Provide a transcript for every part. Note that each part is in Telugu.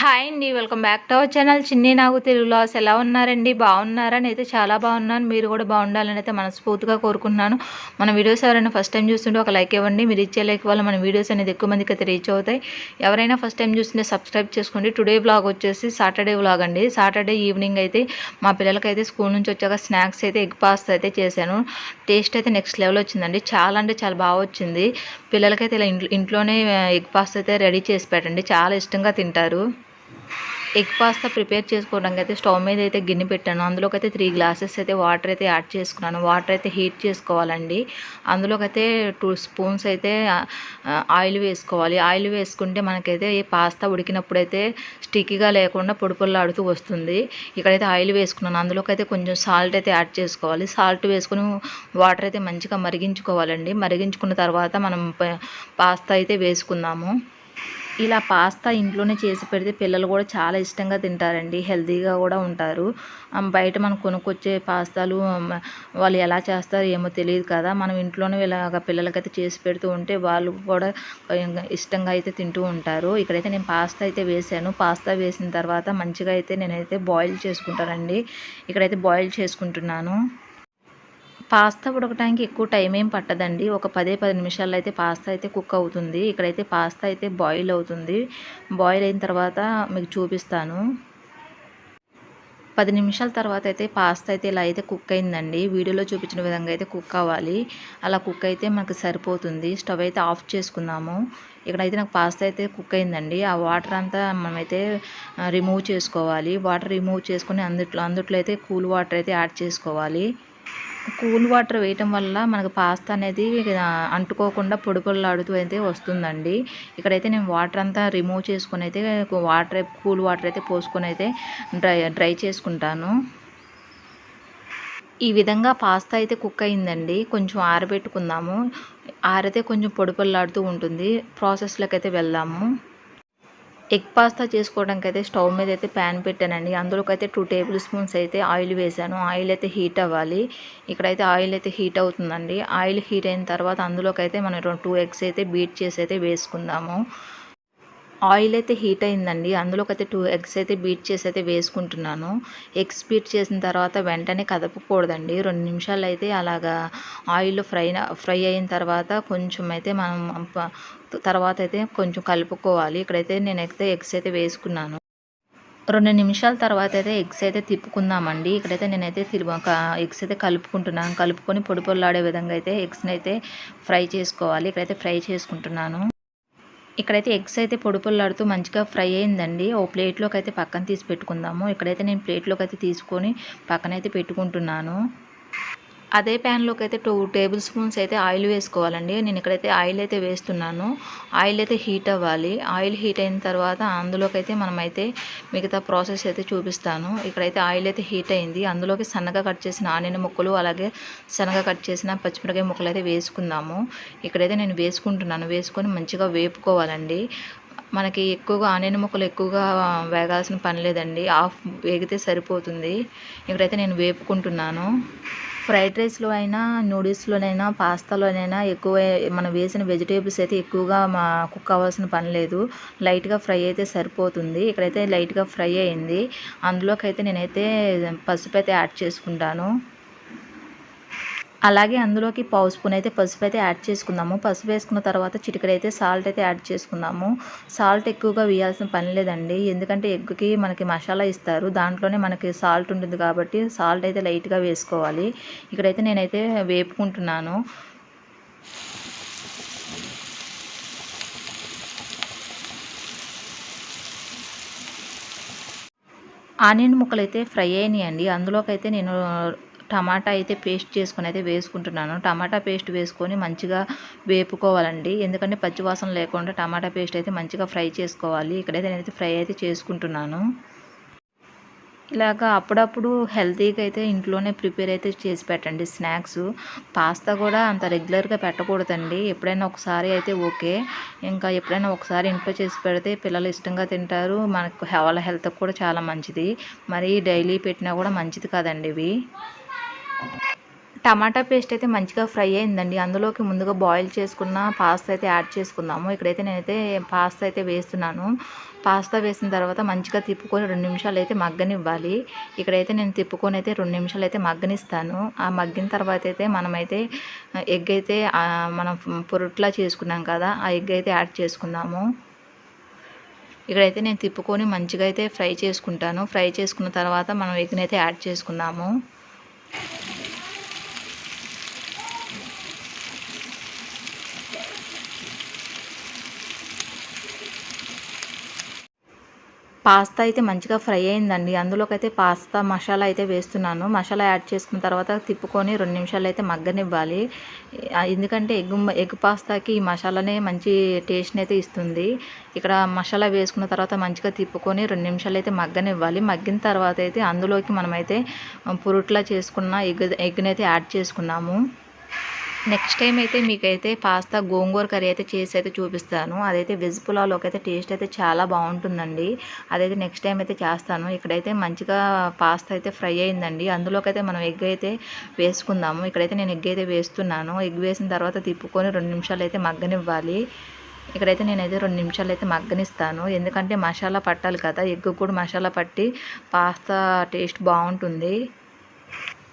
హాయ్ అండి welcome back to our channel. Chinni Nagu తెలుగులాస్ ఎలా ఉన్నారండి? బాగున్నారని అయితే చాలా బాగున్నాను. మీరు కూడా బాగుండాలని అయితే మనస్ఫూర్తిగా కోరుకుంటున్నాను. మన వీడియోస్ ఎవరైనా ఫస్ట్ టైం చూస్తుంటే ఒక లైక్ ఇవ్వండి. మీరు ఇచ్చే లైక్ వల్ల మన వీడియోస్ అనేది ఎక్కువ మందికి అయితే రీచ్ అవుతాయి. ఎవరైనా ఫస్ట్ టైం చూస్తుంటే సబ్స్క్రైబ్ చేసుకోండి. టుడే బ్లాగ్ వచ్చేసి సాటర్డే బ్లాగ్ అండి. సాటర్డే ఈవినింగ్ అయితే మా పిల్లలకైతే స్కూల్ నుంచి వచ్చాక స్నాక్స్ అయితే ఎగ్ పాస్తా అయితే చేశాను. టేస్ట్ అయితే నెక్స్ట్ లెవెల్ వచ్చిందండి. చాలా అంటే చాలా బాగా వచ్చింది. పిల్లలకైతే ఇలా ఇంట్లోనే eh, ఎగ్ పాస్తా అయితే రెడీ చేసి పెట్టండి. చాలా ఇష్టంగా తింటారు. ఎగ్ పాస్తా ప్రిపేర్ చేసుకోవడానికి అయితే స్టవ్ మీద అయితే గిన్నె పెట్టాను. అందులోకి అయితే త్రీ గ్లాసెస్ అయితే వాటర్ అయితే యాడ్ చేసుకున్నాను. వాటర్ అయితే హీట్ చేసుకోవాలండి. అందులోకైతే టూ స్పూన్స్ అయితే ఆయిల్ వేసుకోవాలి. ఆయిల్ వేసుకుంటే మనకైతే ఈ పాస్తా ఉడికినప్పుడు అయితే స్టిక్కీగా లేకుండా పొడిపొల్లాడుతూ వస్తుంది. ఇక్కడైతే ఆయిల్ వేసుకున్నాను. అందులోకైతే కొంచెం సాల్ట్ అయితే యాడ్ చేసుకోవాలి. సాల్ట్ వేసుకుని వాటర్ అయితే మంచిగా మరిగించుకోవాలండి. మరిగించుకున్న తర్వాత మనం పాస్తా అయితే వేసుకుందాము. ఇలా పాస్తా ఇంట్లోనే చేసి పెడితే పిల్లలు కూడా చాలా ఇష్టంగా తింటారండి. హెల్తీగా కూడా ఉంటారు. బయట మనం కొనుక్కొచ్చే పాస్తాలు వాళ్ళు ఎలా చేస్తారో ఏమో తెలియదు కదా. మనం ఇంట్లోనే ఇలాగ పిల్లలకైతే చేసి పెడుతూ ఉంటే వాళ్ళు కూడా ఇష్టంగా అయితే తింటూ ఉంటారు. ఇక్కడైతే నేను పాస్తా అయితే వేసాను. పాస్తా వేసిన తర్వాత మంచిగా అయితే నేనైతే బాయిల్ చేసుకుంటానండి. ఇక్కడైతే బాయిల్ చేసుకుంటున్నాను. పాస్తా ఉడకడానికి ఎక్కువ టైం ఏం పట్టదండి. ఒక పదే పది నిమిషాల్లో అయితే పాస్తా అయితే కుక్ అవుతుంది. ఇక్కడైతే పాస్తా అయితే బాయిల్ అవుతుంది. బాయిల్ అయిన తర్వాత మీకు చూపిస్తాను. పది నిమిషాల తర్వాత అయితే పాస్తా అయితే ఇలా అయితే కుక్ అయిందండి. వీడియోలో చూపించిన విధంగా అయితే కుక్ అవ్వాలి. అలా కుక్ అయితే మనకు సరిపోతుంది. స్టవ్ అయితే ఆఫ్ చేసుకుందాము. ఇక్కడైతే నాకు పాస్తా అయితే కుక్ అయిందండి. ఆ వాటర్ అంతా మనమైతే రిమూవ్ చేసుకోవాలి. వాటర్ రిమూవ్ చేసుకుని అందుట్లో అందుట్లో అయితే కూల్ వాటర్ అయితే యాడ్ చేసుకోవాలి. కూల్ వాటర్ వేయటం వల్ల మనకు పాస్తా అనేది అంటుకోకుండా పొడి పొడిలాడుతూ అయితే వస్తుందండి. ఇక్కడైతే నేను వాటర్ అంతా రిమూవ్ చేసుకొని అయితే వాటర్ కూల్ వాటర్ అయితే పోసుకొని అయితే డ్రై డ్రై చేసుకుంటాను. ఈ విధంగా పాస్తా అయితే కుక్ అయిందండి. కొంచెం ఆరబెట్టుకుందాము. ఆరితే కొంచెం పొడి పొడిలాడుతూ ఉంటుంది. ప్రాసెస్లోకి అయితే వెళ్దాము. ఎగ్ పాస్తా చేసుకోవడానికి అయితే స్టవ్ మీద అయితే ప్యాన్ పెట్టానండి. అందులోకి అయితే టూ టేబుల్ స్పూన్స్ అయితే ఆయిల్ వేసాను ఆయిల్ అయితే హీట్ అవ్వాలి. ఇక్కడైతే ఆయిల్ అయితే హీట్ అవుతుందండి. ఆయిల్ హీట్ అయిన తర్వాత అందులోకి అయితే మనం టూ ఎగ్స్ అయితే బీట్ చేసి అయితే వేసుకుందాము. ఆయిల్ అయితే హీట్ అయిందండి. అందులోకి అయితే టూ ఎగ్స్ అయితే బీట్ చేసి అయితే వేసుకుంటున్నాను. ఎగ్స్ బీట్ చేసిన తర్వాత వెంటనే కదపకూడదండి. రెండు నిమిషాలు అయితే అలాగా ఆయిల్ ఫ్రై ఫ్రై అయిన తర్వాత కొంచెం అయితే మనం తర్వాత అయితే కొంచెం కలుపుకోవాలి. ఇక్కడైతే నేనైతే ఎగ్స్ అయితే వేసుకున్నాను. రెండు నిమిషాల తర్వాత అయితే ఎగ్స్ అయితే తిప్పుకుందామండి. ఇక్కడైతే నేనైతే ఒక ఎగ్స్ అయితే కలుపుకుంటున్నాను. కలుపుకొని పొడి పొల్లాడే విధంగా అయితే ఎగ్స్ని అయితే ఫ్రై చేసుకోవాలి. ఇక్కడైతే ఫ్రై చేసుకుంటున్నాను. ఇక్కడైతే ఎగ్స్ అయితే పొడి పొల్లాడుతూ మంచిగా ఫ్రై అయిందండి. ఓ ప్లేట్లోకి అయితే పక్కన తీసి పెట్టుకుందాము. ఇక్కడైతే నేను ప్లేట్లోకి అయితే తీసుకొని పక్కన అయితే పెట్టుకుంటున్నాను. అదే ప్యాన్లోకి అయితే టూ టేబుల్ స్పూన్స్ అయితే ఆయిల్ వేసుకోవాలండి. నేను ఇక్కడైతే ఆయిల్ అయితే వేస్తున్నాను. ఆయిల్ అయితే హీట్ అవ్వాలి. ఆయిల్ హీట్ అయిన తర్వాత అందులోకైతే మనమైతే మిగతా ప్రాసెస్ అయితే చూపిస్తాను. ఇక్కడైతే ఆయిల్ అయితే హీట్ అయింది. అందులోకి సన్నగా కట్ చేసిన ఆనియన్ ముక్కలు అలాగే సన్నగా కట్ చేసిన పచ్చిమిరకాయ ముక్కలు అయితే వేసుకుందాము. ఇక్కడైతే నేను వేసుకుంటున్నాను. వేసుకొని మంచిగా వేపుకోవాలండి. మనకి ఎక్కువగా ఆనియన్ ముక్కలు ఎక్కువగా వేగాల్సిన పని లేదండి. ఆఫ్ వేగితే సరిపోతుంది. ఇక్కడైతే నేను వేపుకుంటున్నాను. ఫ్రైడ్ రైస్లో అయినా నూడిల్స్లోనైనా పాస్తాలోనైనా ఎక్కువ మనం వేసిన వెజిటేబుల్స్ అయితే ఎక్కువగా మా కుక్ అవ్వాల్సిన పని లేదు. లైట్గా ఫ్రై అయితే సరిపోతుంది. ఇక్కడైతే లైట్గా ఫ్రై అయింది. అందులోకి అయితే నేనైతే పసుపు అయితే యాడ్ చేసుకుంటాను. అలాగే అందులోకి పావు స్పూన్ అయితే పసుపు అయితే యాడ్ చేసుకుందాము. పసుపు వేసుకున్న తర్వాత చిటికడ అయితే సాల్ట్ అయితే యాడ్ చేసుకుందాము. సాల్ట్ ఎక్కువగా వేయాల్సిన పని లేదండి. ఎందుకంటే ఎగ్కి మనకి మసాలా ఇస్తారు. దాంట్లోనే మనకి సాల్ట్ ఉంటుంది కాబట్టి సాల్ట్ అయితే లైట్గా వేసుకోవాలి. ఇక్కడైతే నేనైతే వేపుకుంటున్నాను. ఆనియన్ ముక్కలు అయితే ఫ్రై అయినాయండి. అందులోకి అయితే నేను టమాటా అయితే పేస్ట్ చేసుకుని అయితే వేసుకుంటున్నాను. టమాటా పేస్ట్ వేసుకొని మంచిగా వేపుకోవాలండి. ఎందుకంటే పచ్చివాసన లేకుండా టమాటా పేస్ట్ అయితే మంచిగా ఫ్రై చేసుకోవాలి. ఇక్కడైతే నేనైతే ఫ్రై అయితే చేసుకుంటున్నాను. ఇలాగా అప్పుడప్పుడు హెల్తీగా అయితే ఇంట్లోనే ప్రిపేర్ అయితే చేసి పెట్టండి. స్నాక్స్ పాస్తా కూడా అంత రెగ్యులర్గా పెట్టకూడదండి. ఎప్పుడైనా ఒకసారి అయితే ఓకే. ఇంకా ఎప్పుడైనా ఒకసారి ఇంట్లో చేసి పెడితే పిల్లలు ఇష్టంగా తింటారు. మనకు వాళ్ళ హెల్త్కి కూడా చాలా మంచిది. మరి డైలీ పెట్టినా కూడా మంచిది కాదండి ఇవి. టమాటా పేస్ట్ అయితే మంచిగా ఫ్రై అయిందండి. అందులోకి ముందుగా బాయిల్ చేసుకున్న పాస్తా అయితే యాడ్ చేసుకుందాము. ఇక్కడైతే నేనైతే పాస్తా అయితే వేస్తున్నాను. పాస్తా వేసిన తర్వాత మంచిగా తిప్పుకొని రెండు నిమిషాలు అయితే మగ్గనివ్వాలి. ఇక్కడైతే నేను తిప్పుకొని అయితే రెండు నిమిషాలు అయితే మగ్గనిస్తాను. ఆ మగ్గిన తర్వాత అయితే మనమైతే ఎగ్ అయితే మనం పొరుట్లా చేసుకున్నాం కదా ఆ ఎగ్ అయితే యాడ్ చేసుకుందాము. ఇక్కడైతే నేను తిప్పుకొని మంచిగా అయితే ఫ్రై చేసుకుంటాను. ఫ్రై చేసుకున్న తర్వాత మనం ఎగ్ని అయితే యాడ్ చేసుకుందాము. పాస్తా అయితే మంచిగా ఫ్రై అయిందండి. అందులోకైతే పాస్తా మసాలా అయితే వేస్తున్నాను. మసాలా యాడ్ చేసుకున్న తర్వాత తిప్పుకొని రెండు నిమిషాలు అయితే మగ్గనివ్వాలి. ఎందుకంటే ఎగ్ ఎగ్ పాస్తాకి ఈ మసాలానే మంచి టేస్ట్ని అయితే ఇస్తుంది. ఇక్కడ మసాలా వేసుకున్న తర్వాత మంచిగా తిప్పుకొని రెండు నిమిషాలు అయితే మగ్గనివ్వాలి. మగ్గిన తర్వాత అయితే అందులోకి మనమైతే పురుట్లా చేసుకున్న ఎగ్ ఎగ్ని అయితే యాడ్ చేసుకున్నాము. నెక్స్ట్ టైం అయితే మీకైతే పాస్తా గోంగూర కర్రీ అయితే చేసి అయితే చూపిస్తాను. అదైతే వెజ్ పులావ్లోకి అయితే టేస్ట్ అయితే చాలా బాగుంటుందండి. అదైతే నెక్స్ట్ టైం అయితే చేస్తాను. ఇక్కడైతే మంచిగా పాస్తా అయితే ఫ్రై అయిందండి. అందులోకైతే మనం ఎగ్ అయితే వేసుకుందాము. ఇక్కడైతే నేను ఎగ్ అయితే వేస్తున్నాను. ఎగ్ వేసిన తర్వాత తిప్పుకొని రెండు నిమిషాలు అయితే మగ్గనివ్వాలి. ఇక్కడైతే నేనైతే రెండు నిమిషాలు అయితే మగ్గనిస్తాను. ఎందుకంటే మసాలా పట్టాలి కదా. ఎగ్ కూడా మసాలా పట్టి పాస్తా టేస్ట్ బాగుంటుంది.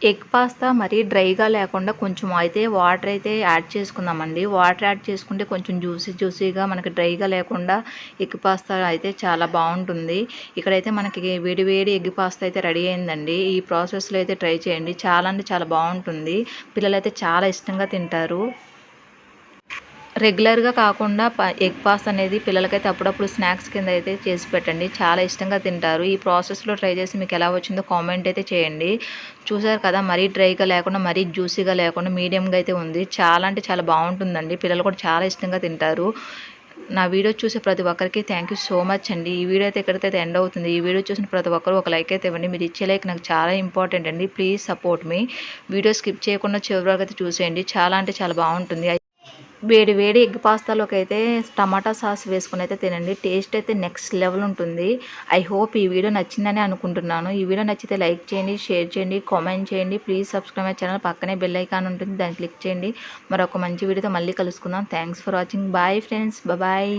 ఎగ్ పాస్తా మరీ డ్రైగా లేకుండా కొంచెం అయితే వాటర్ అయితే యాడ్ చేసుకుందామండి. వాటర్ యాడ్ చేసుకుంటే కొంచెం జ్యూసీ జ్యూసీగా మనకి డ్రైగా లేకుండా ఎగ్ పాస్తా అయితే చాలా బాగుంటుంది. ఇక్కడైతే మనకి వేడి వేడి ఎగ్ పాస్తా అయితే రెడీ అయిందండి. ఈ ప్రాసెస్లో అయితే ట్రై చేయండి. చాలా అంటే చాలా బాగుంటుంది. పిల్లలైతే చాలా ఇష్టంగా తింటారు. రెగ్యులర్గా కాకుండా ఎగ్ పాస్ అనేది పిల్లలకైతే అప్పుడప్పుడు స్నాక్స్ కింద అయితే చేసి పెట్టండి. చాలా ఇష్టంగా తింటారు. ఈ ప్రాసెస్లో ట్రై చేసి మీకు ఎలా వచ్చిందో కామెంట్ అయితే చేయండి. చూసారు కదా మరీ డ్రైగా లేకుండా మరీ జ్యూసీగా లేకుండా మీడియంగా అయితే ఉంది. చాలా అంటే చాలా బాగుంటుందండి. పిల్లలు కూడా చాలా ఇష్టంగా తింటారు. నా వీడియో చూసే ప్రతి ఒక్కరికి థ్యాంక్ యూ సో మచ్ అండి. ఈ వీడియో అయితే ఎక్కడైతే ఎండ్ అవుతుంది ఈ వీడియో చూసిన ప్రతి ఒక్కరు ఒక లైక్ అయితే ఇవ్వండి. మీరు ఇచ్చే లైక్ నాకు చాలా ఇంపార్టెంట్ అండి. Please support me. Video skip చేయకుండా చివరి వరకు అయితే చూసేయండి. చాలా అంటే చాలా బాగుంటుంది. వేడి వేడి ఎగ్ పాస్తాలోకి అయితే టమాటా సాస్ వేసుకుని అయితే తినండి. టేస్ట్ అయితే నెక్స్ట్ లెవెల్ ఉంటుంది. ఐ హోప్ ఈ వీడియో నచ్చిందని అనుకుంటున్నాను. ఈ వీడియో నచ్చితే లైక్ చేయండి షేర్ చేయండి కామెంట్ చేయండి. ప్లీజ్ సబ్స్క్రైబ్ మై ఛానల్ పక్కనే బెల్ ఐకాన్ ఉంటుంది. దాన్ని క్లిక్ చేయండి. మరొక మంచి వీడియోతో మళ్ళీ కలుసుకుందాం. Thanks for watching. Bye friends. Bye.